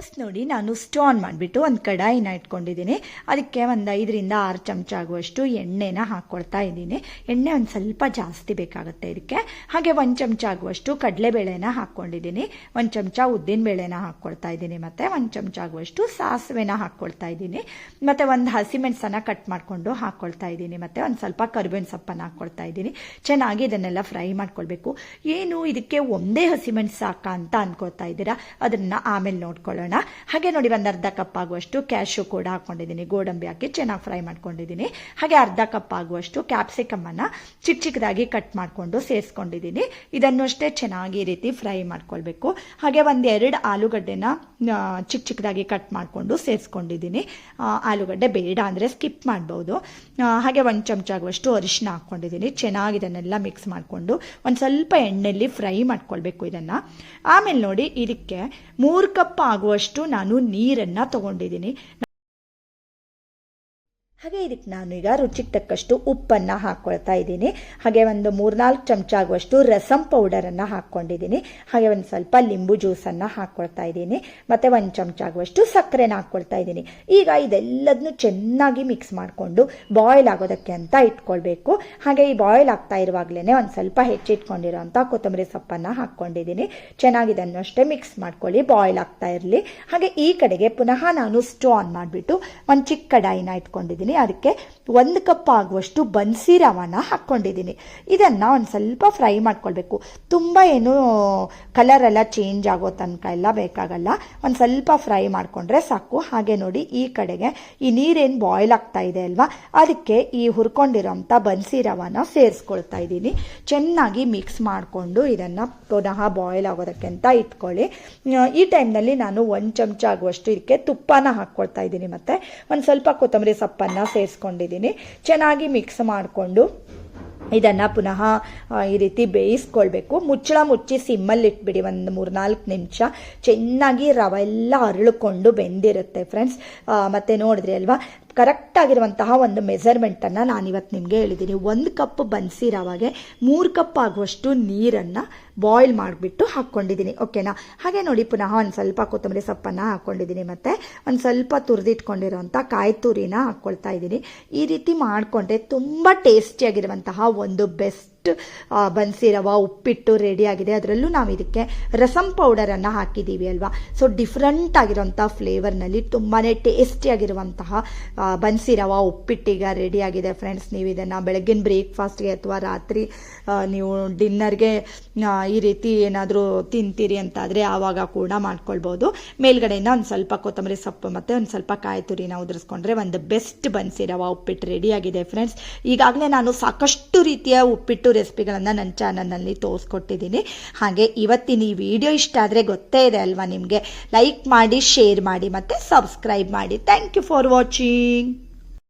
First ನೋಡಿ ನಾನು stone ಮಾಡಿಬಿಟ್ಟು ಒಂದು ಕಡಾಯಿನ ಇಟ್ಕೊಂಡಿದ್ದೀನಿ. ಅದಕ್ಕೆ ಒಂದು ಐದರಿಂದ ಆರು ಚಮಚ ಆಗುವಷ್ಟು ಎಣ್ಣೆನ ಹಾಕ್ಕೊಳ್ತಾ ಇದ್ದೀನಿ. ಎಣ್ಣೆ ಒಂದು ಸ್ವಲ್ಪ ಜಾಸ್ತಿ ಬೇಕಾಗುತ್ತೆ ಇದಕ್ಕೆ. ಹಾಗೆ ಒಂದು ಚಮಚ ಆಗುವಷ್ಟು ಕಡಲೆಬೇಳೆನ ಹಾಕ್ಕೊಂಡಿದ್ದೀನಿ ಒಂದು ಚಮಚ ಉದ್ದಿನಬೇಳೆನ ಹಾಕ್ಕೊಳ್ತಾ ಇದ್ದೀನಿ ಮತ್ತು. ಒಂದು ಚಮಚ ಆಗುವಷ್ಟು ಸಾಸಿವೆನ ಹಾಕ್ಕೊಳ್ತಾ ಇದ್ದೀನಿ. ಮತ್ತು ಒಂದು ಹಸಿಮೆಣಸನ್ನು ಕಟ್ ಮಾಡಿಕೊಂಡು ಹಾಕ್ಕೊಳ್ತಾ ಇದ್ದೀನಿ ಮತ್ತು. ಒಂದು ಸ್ವಲ್ಪ ಕರಿಬೇವಿನ ಸೊಪ್ಪನ್ನು ಹಾಕ್ಕೊಳ್ತಾ ಇದ್ದೀನಿ. ಚೆನ್ನಾಗಿ ಇದನ್ನೆಲ್ಲ ಫ್ರೈ ಮಾಡ್ಕೊಳ್ಬೇಕು. ಏನು ಇದಕ್ಕೆ ಒಂದೇ ಹಸಿಮೆಣಸು ಸಾಕಾ ಅಂತ ಅನ್ಕೋತಾ ಇದ್ದೀರಾ? ಅದನ್ನು ಆಮೇಲೆ ನೋಡ್ಕೊಳ್ಳೋಣ. ಹಾಗೆ ನೋಡಿ ಒಂದು ಅರ್ಧ ಕಪ್ ಆಗುವಷ್ಟು ಕ್ಯಾಶು ಕೂಡ ಹಾಕೊಂಡಿದ್ದೀನಿ. ಗೋಡಂಬಿ ಹಾಕಿ ಚೆನ್ನಾಗಿ ಫ್ರೈ ಮಾಡ್ಕೊಂಡಿದ್ದೀನಿ. ಹಾಗೆ ಅರ್ಧ ಕಪ್ ಆಗುವಷ್ಟು ಕ್ಯಾಪ್ಸಿಕಮ್ಮನ್ನು ಚಿಕ್ಕ ಚಿಕ್ಕದಾಗಿ ಕಟ್ ಮಾಡಿಕೊಂಡು ಸೇರಿಸ್ಕೊಂಡಿದ್ದೀನಿ. ಇದನ್ನು ಅಷ್ಟೇ ಚೆನ್ನಾಗಿ ಈ ರೀತಿ ಫ್ರೈ ಮಾಡ್ಕೊಳ್ಬೇಕು. ಹಾಗೆ ಒಂದು ಎರಡು ಆಲೂಗಡ್ಡೆನ ಚಿಕ್ಕ ಚಿಕ್ಕದಾಗಿ ಕಟ್ ಮಾಡಿಕೊಂಡು ಸೇರಿಸ್ಕೊಂಡಿದ್ದೀನಿ. ಆಲೂಗಡ್ಡೆ ಬೇಡ ಅಂದರೆ ಸ್ಕಿಪ್ ಮಾಡ್ಬೋದು. ಹಾಗೆ ಒಂದು ಚಮಚ ಆಗುವಷ್ಟು ಅರಿಶಿನ ಹಾಕ್ಕೊಂಡಿದ್ದೀನಿ ಚೆನ್ನಾಗಿ ಇದನ್ನೆಲ್ಲ ಮಿಕ್ಸ್ ಮಾಡಿಕೊಂಡು ಒಂದು ಸ್ವಲ್ಪ ಎಣ್ಣೆಯಲ್ಲಿ ಫ್ರೈ ಮಾಡ್ಕೊಳ್ಬೇಕು ಇದನ್ನು. ಆಮೇಲೆ ನೋಡಿ ಇದಕ್ಕೆ ಮೂರು ಕಪ್ ಆಗುವಷ್ಟು ನಾನು ನೀರನ್ನು ತಗೊಂಡಿದ್ದೀನಿ. ಹಾಗೆ ಇದಕ್ಕೆ ನಾನು ಈಗ ರುಚಿಗೆ ತಕ್ಕಷ್ಟು ಉಪ್ಪನ್ನು ಹಾಕ್ಕೊಳ್ತಾ ಇದ್ದೀನಿ. ಹಾಗೆ ಒಂದು ಮೂರ್ನಾಲ್ಕು ಚಮಚ ಆಗುವಷ್ಟು ರಸಂ ಪೌಡರನ್ನು ಹಾಕ್ಕೊಂಡಿದ್ದೀನಿ. ಹಾಗೆ ಒಂದು ಸ್ವಲ್ಪ ಲಿಂಬು ಜ್ಯೂಸನ್ನು ಹಾಕ್ಕೊಳ್ತಾ ಇದ್ದೀನಿ. ಮತ್ತು ಒಂದು ಚಮಚ ಆಗುವಷ್ಟು ಸಕ್ಕರೆನ ಹಾಕ್ಕೊಳ್ತಾ ಇದ್ದೀನಿ. ಈಗ ಇದೆಲ್ಲದನ್ನು ಚೆನ್ನಾಗಿ ಮಿಕ್ಸ್ ಮಾಡಿಕೊಂಡು ಬಾಯ್ಲ್ ಆಗೋದಕ್ಕೆ ಅಂತ ಇಟ್ಕೊಳ್ಬೇಕು. ಹಾಗೆ ಈ ಬಾಯ್ಲ್ ಆಗ್ತಾ ಇರುವಾಗಲೇ ಒಂದು ಸ್ವಲ್ಪ ಹೆಚ್ಚಿಟ್ಕೊಂಡಿರೋಂಥ ಕೊತ್ತಂಬರಿ ಸೊಪ್ಪನ್ನು ಹಾಕ್ಕೊಂಡಿದ್ದೀನಿ. ಚೆನ್ನಾಗಿದನ್ನು ಅಷ್ಟೇ ಮಿಕ್ಸ್ ಮಾಡ್ಕೊಳ್ಳಿ ಬಾಯ್ಲ್ ಆಗ್ತಾ ಇರಲಿ. ಹಾಗೆ ಈ ಕಡೆಗೆ ಪುನಃ ನಾನು ಸ್ಟೋ ಆನ್ ಮಾಡಿಬಿಟ್ಟು ಒಂದು ಚಿಕ್ಕ ಕಡಾಯಿನ ಇಟ್ಕೊಂಡಿದ್ದೀನಿ. ಅದಕ್ಕೆ ಒಂದು ಕಪ್ ಆಗುವಷ್ಟು ಬನ್ಸಿ ರವಾನ ಹಾಕ್ಕೊಂಡಿದ್ದೀನಿ. ಇದನ್ನು ಒಂದು ಸ್ವಲ್ಪ ಫ್ರೈ ಮಾಡ್ಕೊಳ್ಬೇಕು. ತುಂಬ ಏನು ಕಲರ್ ಎಲ್ಲ ಚೇಂಜ್ ಆಗೋ ತನಕ ಎಲ್ಲ ಬೇಕಾಗಲ್ಲ. ಒಂದು ಸ್ವಲ್ಪ ಫ್ರೈ ಮಾಡಿಕೊಂಡ್ರೆ ಸಾಕು. ಹಾಗೆ ನೋಡಿ ಈ ಕಡೆಗೆ ಈ ನೀರೇನು ಬಾಯ್ಲ್ ಆಗ್ತಾ ಇದೆ ಅಲ್ವಾ? ಅದಕ್ಕೆ ಈ ಹುರ್ಕೊಂಡಿರೋಂಥ ಬನ್ಸಿ ರವಾನ ಸೇರಿಸ್ಕೊಳ್ತಾ ಇದ್ದೀನಿ. ಚೆನ್ನಾಗಿ ಮಿಕ್ಸ್ ಮಾಡಿಕೊಂಡು ಇದನ್ನು ಪುನಃ ಬಾಯ್ಲ್ ಆಗೋದಕ್ಕೆ ಅಂತ ಇಟ್ಕೊಳ್ಳಿ. ಈ ಟೈಮ್ನಲ್ಲಿ ನಾನು ಒಂದು ಚಮಚ ಆಗುವಷ್ಟು ಇದಕ್ಕೆ ತುಪ್ಪನ ಹಾಕ್ಕೊಳ್ತಾ ಇದ್ದೀನಿ ಮತ್ತು. ಒಂದು ಸ್ವಲ್ಪ ಕೊತ್ತಂಬರಿ ಸೊಪ್ಪನ್ನು ಸೇರಿಸ್ಕೊಂಡಿದ್ದೀನಿ. ಚೆನ್ನಾಗಿ ಮಿಕ್ಸ್ ಮಾಡಿಕೊಂಡು ಇದನ್ನು ಪುನಃ ಈ ರೀತಿ ಬೇಯಿಸ್ಕೊಳ್ಬೇಕು. ಮುಚ್ಚಳ ಮುಚ್ಚಿ ಸಿಮ್ಮಲ್ಲಿ ಇಟ್ಬಿಡಿ ಒಂದು ಮೂರು ನಾಲ್ಕು ನಿಮಿಷ. ಚೆನ್ನಾಗಿ ರವೆ ಎಲ್ಲ ಅರಳಿಕೊಂಡು ಬೆಂದಿರುತ್ತೆ ಫ್ರೆಂಡ್ಸ್ ಮತ್ತೆ ನೋಡಿದ್ರಿ ಅಲ್ವಾ? ಕರೆಕ್ಟ್ ಆಗಿರುವಂತಹ ಒಂದು ಮೆಸರ್ಮೆಂಟನ್ನು ನಾನಿವತ್ತು ನಿಮಗೆ ಹೇಳಿದ್ದೀನಿ. ಒಂದು ಕಪ್ ಬನ್ಸಿ ರವಾಗೆ ಮೂರು ಕಪ್ ಆಗುವಷ್ಟು ನೀರನ್ನು ಬಾಯ್ಲ್ ಮಾಡಿಬಿಟ್ಟು ಹಾಕ್ಕೊಂಡಿದ್ದೀನಿ. ಓಕೆನಾ ಹಾಗೆ ನೋಡಿ ಪುನಃ ಒಂದು ಸ್ವಲ್ಪ ಕೊತ್ತಂಬರಿ ಸೊಪ್ಪನ್ನು ಹಾಕ್ಕೊಂಡಿದ್ದೀನಿ ಮತ್ತು. ಒಂದು ಸ್ವಲ್ಪ ತುರಿದಿಟ್ಕೊಂಡಿರುವಂಥ ಕಾಯಿ ತುರಿನ ಹಾಕ್ಕೊಳ್ತಾ ಇದ್ದೀನಿ. ಈ ರೀತಿ ಮಾಡಿಕೊಂಡ್ರೆ ತುಂಬ ಟೇಸ್ಟಿಯಾಗಿರುವಂತಹ ಒಂದು ಬೆಸ್ಟ್ ಬನ್ಸಿ ರವ ಉಪ್ಪಿಟ್ಟು ರೆಡಿ ಆಗಿದೆ. ಅದರಲ್ಲೂ ನಾವು ಇದಕ್ಕೆ ರಸಂ ಪೌಡರನ್ನು ಹಾಕಿದ್ದೀವಿ ಅಲ್ವಾ? ಸೊ ಡಿಫ್ರೆಂಟ್ ಆಗಿರೋಂಥ ಫ್ಲೇವರ್ನಲ್ಲಿ ತುಂಬಾ ಟೇಸ್ಟಿಯಾಗಿರುವಂತಹ ಬನ್ಸಿ ರವ ಉಪ್ಪಿಟ್ಟೀಗ ರೆಡಿ ಆಗಿದೆ ಫ್ರೆಂಡ್ಸ್ ನೀವು ಇದನ್ನು ಬೆಳಗಿನ ಬ್ರೇಕ್ಫಾಸ್ಟ್ಗೆ ಅಥವಾ ರಾತ್ರಿ ನೀವು ಡಿನ್ನರ್ಗೆ ಈ ರೀತಿ ಏನಾದರೂ ತಿಂತೀರಿ ಅಂತಾದರೆ ಆವಾಗ ಕೂಡ ಮಾಡ್ಕೊಳ್ಬೋದು. ಮೇಲ್ಗಡೆಯಿಂದ ಒಂದು ಸ್ವಲ್ಪ ಕೊತ್ತಂಬರಿ ಸೊಪ್ಪು ಮತ್ತು ಒಂದು ಸ್ವಲ್ಪ ಕಾಯಿ ತುರಿನ ಉದುರಿಸ್ಕೊಂಡ್ರೆ ಒಂದು ಬೆಸ್ಟ್ ಬನ್ಸಿ ರವ ಉಪ್ಪಿಟ್ಟು ರೆಡಿ ಆಗಿದೆ ಫ್ರೆಂಡ್ಸ್ ಈಗಾಗಲೇ ನಾನು ಸಾಕಷ್ಟು ರೀತಿಯ ಉಪ್ಪಿಟ್ಟು ರೆಸಿಪಿಗಳನ್ನು ನನ್ನ ಚಾನಲ್ನಲ್ಲಿ ತೋರಿಸ್ಕೊಟ್ಟಿದ್ದೀನಿ. ಹಾಗೆ ಇವತ್ತಿನ ಈ ವಿಡಿಯೋ ಇಷ್ಟ ಆದರೆ ಗೊತ್ತೇ ಇದೆ ಅಲ್ವಾ ನಿಮಗೆ? ಲೈಕ್ ಮಾಡಿ, ಶೇರ್ ಮಾಡಿ ಮತ್ತು ಸಬ್ಸ್ಕ್ರೈಬ್ ಮಾಡಿ. Thank you for watching.